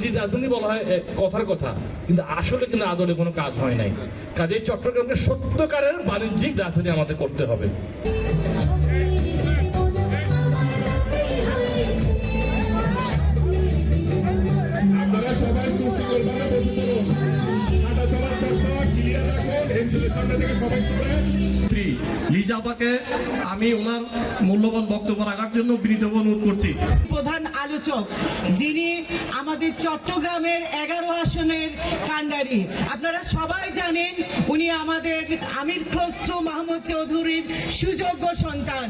বাণিজ্যিক রাজধানী বলা হয় কথার কথা, কিন্তু আসলে কিন্তু আদলে কোনো কাজ হয় নাই। কাজে চট্টগ্রামকে সত্যকারের বাণিজ্যিক রাজধানী আমাদের করতে হবে। লিজাবাকে আমি ওনার মূল্যবান বক্তব্য রাখার জন্য বিনীত অনুরোধ করছি। প্রধান আলোচক, যিনি আমাদের চট্টগ্রামের এগারো আসনের কান্ডারি আপনারা সবাই জানেন উনি আমাদের আমির খসরু মাহমুদ চৌধুরীর সুযোগ্য সন্তান,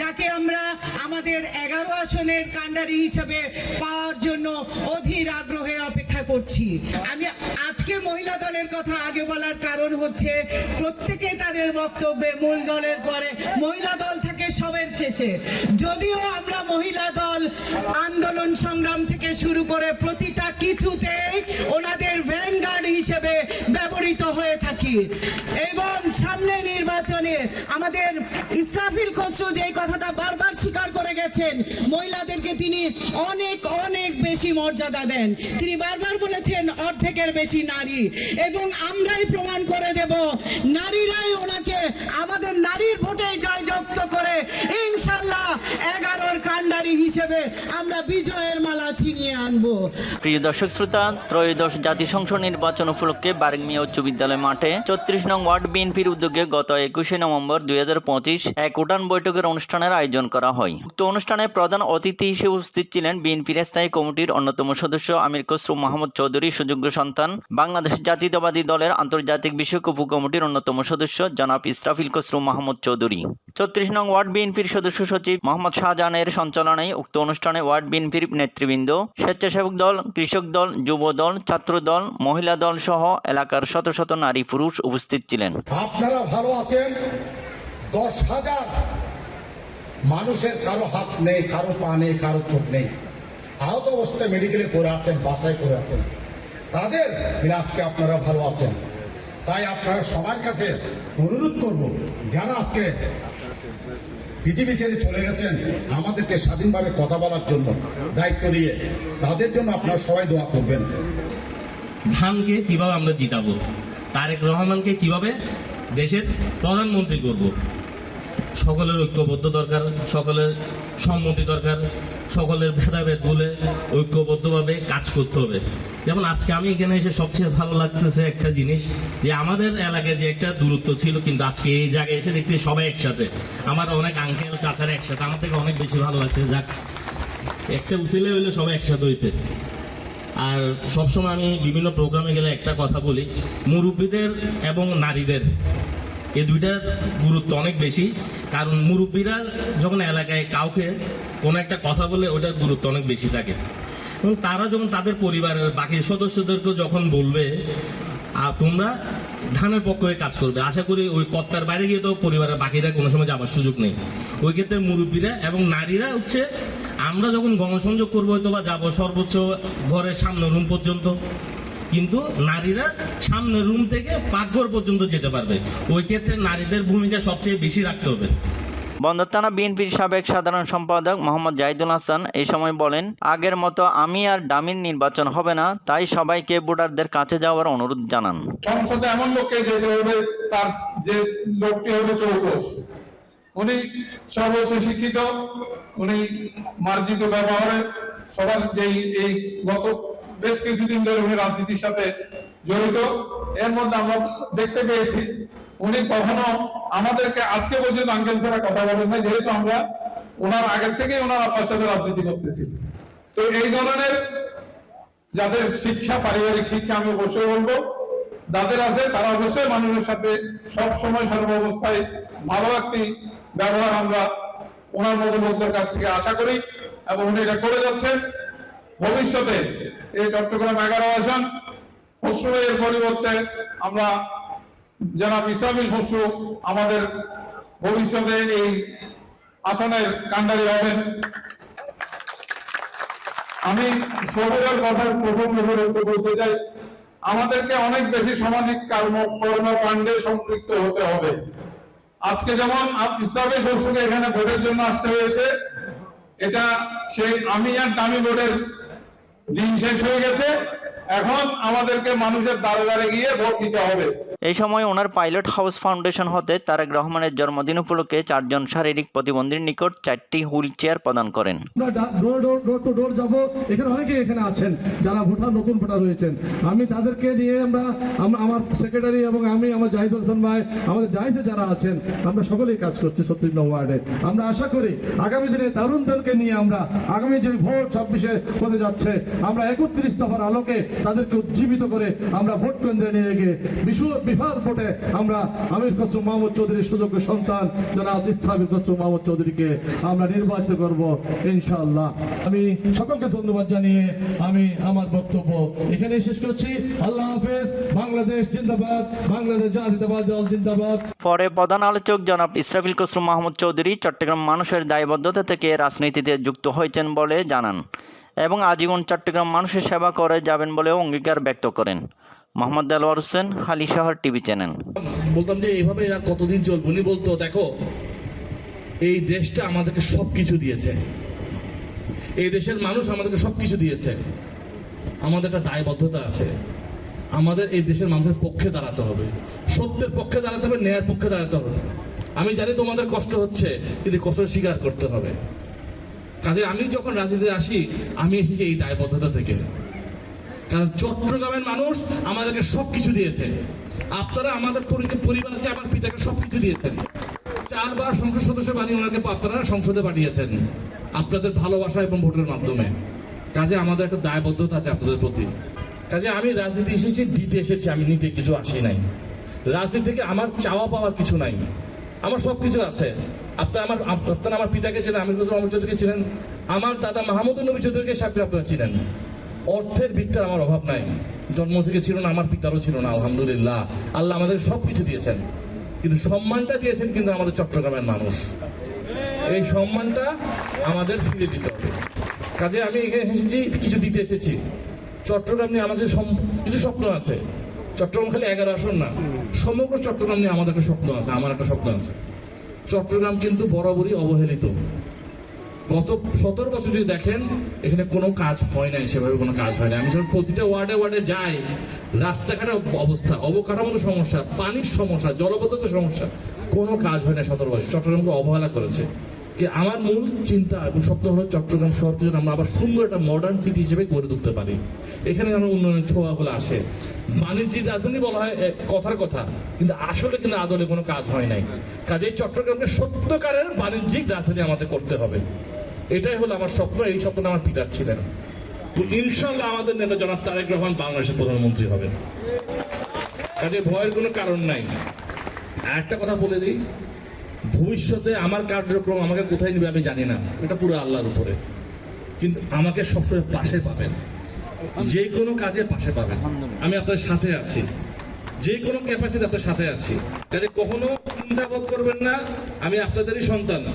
যাকে আমরা আমাদের এগারো আসনের কান্ডারি হিসেবে পাওয়ার জন্য অধীর আগ্রহে অপেক্ষা করছি। আমি আজকে মহিলা দলের কথা আগে বলার কারণ হচ্ছে প্রত্যেকে তাদের বক্তব্যে মূল দলের পরে মহিলা দল থেকে সবের শেষে। যদিও আমরা মহিলা দল আন্দোলন সংগ্রাম থেকে শুরু করে প্রতিটা কিছুতেই ওনাদের হিসেবে ব্যবহৃত হয়ে থাকি। এবং সামনে নির্বাচনে আমাদের ইসরাফিল খসরু যে কথাটা বারবার স্বীকার করে গেছেন, মহিলাদেরকে তিনি অনেক অনেক বেশি মর্যাদা দেন। তিনি বারবার বলেছেন, অর্ধেকের বেশি নারী। এবং আমরাই প্রমাণ করে দেব, নারীরাই ওনাকে আমাদের নারীর ভোটে জয়যুক্ত করে ইনশাল্লাহ এগারোর কান্ডারি হিসেবে আমরা বিজয়ের মালা ছিনিয়ে আনব। প্রিয় দর্শক শ্রোতা, ত্রয়োদশ জাতীয় সংসদ নির্বাচন উপলক্ষে বারেগমিয়া উচ্চ বিদ্যালয় মাঠে চৌত্রিশ নং ওয়ার্ড বিএনপির উদ্যোগে গত একুশে নভেম্বর দুই এক উঠান বৈঠকের অনুষ্ঠানের আয়োজন করা হয়। উক্ত অনুষ্ঠানে প্রধান অতিথি হিসেবে উপস্থিত ছিলেন বিএনপির স্থায়ী কমিটির অন্যতম সদস্য আমির খসরু মাহমুদ চৌধুরী, সুযোগ্য সন্তান, বাংলাদেশ জাতীয়তাবাদী দলের আন্তর্জাতিক বিষয়ক উপকমিটির অন্যতম সদস্য জনাব ইসরাফিল খসরু মাহমুদ চৌধুরী। চৌত্রিশ নং ওয়ার্ড বিএনপির সদস্য সচিব মোহাম্মদ শাহজাহানের সঞ্চালনায় উক্ত অনুষ্ঠানে ওয়ার্ড বিএনপির নেতৃবৃন্দ, স্বেচ্ছাসেবক দল, কৃষক দল, যুব দল, ছাত্র দল, মহিলা দল সহ এলাকার শত শত নারী পুরুষ উপস্থিত ছিলেন। আপনারা ভালো আছেন? দশ হাজার মানুষের কারও হাত নেই, কারও পা নেই, কারও চোখ নেই। আহত অবস্থায় মেডিকেলে পড়ে আছেন, বাসায় পড়ে আছেন। তাদের আজকে আপনারা ভালো আছেন। তাই আপনারা সবার কাছে অনুরোধ করব, যারা আজকে পৃথিবী ছেড়ে চলে গেছেন, আমাদেরকে স্বাধীনভাবে কথা বলার জন্য দায়িত্ব দিয়ে তাদের জন্য আপনারা সবাই দোয়া করবেন। ধানকে কীভাবে আমরা জিতাবো? তারেক রহমানকে কীভাবে দেশের প্রধানমন্ত্রী করব? সকলের ঐক্যবদ্ধ দরকার, সকলের সম্মতি দরকার, সকলের ভেদাভেদ ভুলে ঐক্যবদ্ধভাবে কাজ করতে হবে। যেমন আজকে আমি এখানে এসে সবচেয়ে ভালো লাগতেছে একটা জিনিস, যে আমাদের এলাকায় যে একটা দূরত্ব ছিল, কিন্তু আজকে এই জায়গায় এসে দেখতে সবাই একসাথে। আমার অনেক আঙ্কেল চাচারা একসাথে, আমার থেকে অনেক বেশি ভালো লাগছে। যাক, একটা উচিলে হইলে সবাই একসাথে হয়েছে আর সবসময় আমি বিভিন্ন প্রোগ্রামে গেলে একটা কথা বলি, মুরব্বীদের এবং নারীদের এই দুইটার গুরুত্ব অনেক বেশি। কারণ মুরব্বীরা যখন এলাকায় কাউকে কোনো একটা কথা বলে ওটার গুরুত্ব অনেক বেশি থাকে। এবং তারা যখন তাদের পরিবারের বাকি সদস্যদেরকে যখন বলবে আর তোমরা ধানের পক্ষ হয়ে কাজ করবে। আশা করি ওই কর্তার বাইরে গিয়ে তো পরিবারের বাকিরা কোনো সময় যাবার সুযোগ নেই। ওই ক্ষেত্রে মুরব্বীরা এবং নারীরা হচ্ছে, আমরা যখন গণসংযোগ করব হয়তো বা যাব সর্বোচ্চ ঘরের সামনে রুম পর্যন্ত। কিন্তু নারীরা সামনের রুম থেকে পাকঘর পর্যন্ত যেতে পারবে। ওই ক্ষেত্রে নারীদের ভূমিকা সবচেয়ে বেশি রাখতে হবে। বন্দর থানা বিএনপির সাবেক সাধারণ সম্পাদক মোহাম্মদ জাহিদুল হাসান এই সময় বলেন আগের মতো আমি আর ডামির নির্বাচন হবে না তাই সবাইকে ভোটারদের কাছে যাওয়ার অনুরোধ জানান। সংসদে এমন লোককে যেতে হবে তার যে লোকটি হবে চৌকস উনি সর্বোচ্চ শিক্ষিত উনি মার্জিত ব্যবহারে সবার যেই এই গত বেশ কিছুদিন ধরে উনি রাজনীতির সাথে জড়িত। এর মধ্যে আমরা দেখতে পেয়েছি, উনি কখনো আমাদেরকে আজকে পর্যন্ত আঙ্কেল ছাড়া কথা বলেন না যেহেতু আমরা ওনার আগের থেকেই ওনার আপনার সাথে রাজনীতি করতেছি। তো এই ধরনের যাদের শিক্ষা, পারিবারিক শিক্ষা আমি অবশ্যই বলব, যাদের আছে তারা অবশ্যই মানুষের সাথে সব সময় সর্ব অবস্থায় ভালো একটি ব্যবহার আমরা ওনার মতো লোকদের কাছ থেকে আশা করি এবং উনি এটা করে যাচ্ছে ভবিষ্যতে এই চট্টগ্রাম এগারো আসন খসরু এর পরিবর্তে আমরা যারা ইসলামিল খসরু আমাদের ভবিষ্যতে এই আসনের কান্ডারি হবেন। আমি সবুজের কথা প্রথম বিবরণকে বলতে চাই, আমাদেরকে অনেক বেশি সামাজিক কর্ম, কর্মকাণ্ডে সম্পৃক্ত হতে হবে। আজকে যেমন ইসলামী দর্শকে এখানে ভোটের জন্য আসতে হয়েছে, এটা সেই আমি আর দামি বোর্ডের দিন শেষ হয়ে গেছে। এখন আমাদেরকে মানুষের দ্বারে দ্বারে গিয়ে ভোট দিতে হবে। এই সময় ওনার পাইলট হাউস ফাউন্ডেশন হতে তারেক রহমানের জন্মদিন উপলক্ষে চারজন শারীরিক প্রতিবন্ধীর নিকট চারটি হুইল চেয়ার প্রদান করেন। ডোর অনেকে এখানে আছেন, যারা ভোটার, নতুন ভোটার হয়েছেন। আমি তাদেরকে নিয়ে আমরা আমরা- সেক্রেটারি এবং আমি, আমার জাহিদুল হাসান ভাই, আমাদের জাহিসে যারা আছেন, আমরা সকলেই কাজ করছি নং ওয়ার্ডে। আমরা আশা করি আগামী দিনে তরুণদেরকে নিয়ে আমরা, আগামী যে ভোট ছাব্বিশে হতে যাচ্ছে, আমরা একত্রিশ দফার আলোকে তাদেরকে উজ্জীবিত করে আমরা ভোট কেন্দ্রে নিয়ে গিয়ে বিশ্ব বিভাগ ভোটে আমরা আমির খসরু মাহমুদ চৌধুরীর সুযোগ্য সন্তান, জনাব ইসলামিক খসরু মাহমুদ চৌধুরীকে আমরা নির্বাচিত করব, ইনশাআল্লাহ। আমি সকলকে ধন্যবাদ জানিয়ে আমি আমার বক্তব্য এখানে শেষ করছি। আল্লাহ হাফেজ, বাংলাদেশ জিন্দাবাদ, বাংলাদেশ জাতীয়তাবাদ দল জিন্দাবাদ। পরে প্রধান আলোচক জনাব ইসরাফিল খসরু মাহমুদ চৌধুরী চট্টগ্রাম মানুষের দায়বদ্ধতা থেকে রাজনীতিতে যুক্ত হয়েছেন বলে জানান, এবং আজীবন চট্টগ্রাম মানুষের সেবা করে যাবেন বলেও অঙ্গীকার ব্যক্ত করেন। Mohammad Delwar Hossain Halishahar TV channel. বলতাম যে এইভাবে আর কতদিন চলবে? উনি বলতো, দেখো, এই দেশটা আমাদেরকে সবকিছু দিয়েছে। এই দেশের মানুষ আমাদেরকে সবকিছু দিয়েছে। আমাদের একটা দায়বদ্ধতা আছে। আমাদের এই দেশের মানুষের পক্ষে দাঁড়াতে হবে। সত্যের পক্ষে দাঁড়াতে হবে, ন্যায়ের পক্ষে দাঁড়াতে হবে। আমি জানি তোমাদের কষ্ট হচ্ছে, কিন্তু কষ্ট স্বীকার করতে হবে। কাজে আমি যখন রাজনীতিতে আসি, আমি এসেছি এই দায়বদ্ধতা থেকে। কারণ চট্টগ্রামের মানুষ আমাদেরকে সবকিছু দিয়েছে। আপনারা আমাদের পরি- পরিবারকে, আমার পিতাকে সবকিছু দিয়েছেন। চারবার সংসদ সদস্য বানিয়ে ওনাকে আপনারা সংসদে পাঠিয়েছেন। আপনাদের ভালোবাসা এবং ভোটের মাধ্যমে। কাজে আমাদের একটা দায়বদ্ধতা আছে আপনাদের প্রতি। কাজে আমি রাজনীতি এসেছি, দিতে এসেছি, আমি নিতে কিছু আসি নাই। রাজনীতি থেকে আমার চাওয়া পাওয়ার কিছু নাই। আমার সব কিছু আছে। আপনার আমার আপ- আপনারা আমার পিতাকে চেনেন, আমির হোসেন মোহাম্মদ চৌধুরীকে চিনেন। আমার দাদা মাহমুদুল নবী চৌধুরীকে সাথে আপনারা চিনেন। অর্থের ভিত্তির আমার অভাব নাই। জন্ম থেকে ছিল না, আমার পিতারও ছিল না, আলহামদুলিল্লাহ। আল্লাহ আমাদের সব কিছু দিয়েছেন। কিন্তু সম্মানটা দিয়েছেন কিন্তু আমাদের চট্টগ্রামের মানুষ। এই সম্মানটা আমাদের ফিরে দিতে হবে। কাজে আমি এখানে এসেছি, কিছু দিতে এসেছি। চট্টগ্রাম নিয়ে আমাদের কিছু স্বপ্ন আছে। চট্টগ্রাম খালি এগারো আসন না। সমগ্র চট্টগ্রাম নিয়ে আমাদের একটা স্বপ্ন আছে, আমার একটা স্বপ্ন আছে। চট্টগ্রাম কিন্তু বরাবরই অবহেলিত। গত সতেরো বছর যদি দেখেন, এখানে কোনো কাজ হয় নাই, সেভাবে কোনো কাজ হয় না আমি যখন প্রতিটা ওয়ার্ডে ওয়ার্ডে যাই, রাস্তাঘাটের অবস্থা অবকাঠামোগত সমস্যা, পানির সমস্যা জলবদ্ধতার সমস্যা, কোনো কাজ হয় না সতেরো বছর। চট্টগ্রামকে অবহেলা করেছে। আমার মূল চিন্তা এবং স্বপ্ন হলো চট্টগ্রাম শহরকে যেন আমরা আবার সুন্দর একটা মডার্ন সিটি হিসেবে গড়ে তুলতে পারি। এখানে যেন উন্নয়নের ছোঁয়াগুলো আসে। বাণিজ্যিক রাজধানী বলা হয় কথার কথা, কিন্তু আসলে কিন্তু আদলে কোনো কাজ হয় নাই। কাজে চট্টগ্রামকে সত্যকারের বাণিজ্যিক রাজধানী আমাদের করতে হবে। এটাই হলো আমার স্বপ্ন, এই স্বপ্ন আমার পিতার ছিলেন। তো ইনশাল্লাহ আমাদের নেতা জনাব তারেক রহমান বাংলাদেশের প্রধানমন্ত্রী হবেন। কাজে ভয়ের কোনো কারণ নাই। একটা কথা বলে দিই, ভবিষ্যতে আমার কার্যক্রম আমাকে কোথায় নিবে আমি জানি না। এটা পুরো আল্লাহর উপরে। কিন্তু আমাকে সবসময় পাশে পাবেন। যে কোনো কাজে পাশে পাবেন। আমি আপনার সাথে আছি। যে কোনো ক্যাপাসিটি আপনার সাথে আছি। কাজে কখনো চিন্তা বোধ করবেন না, আমি আপনাদেরই সন্তান।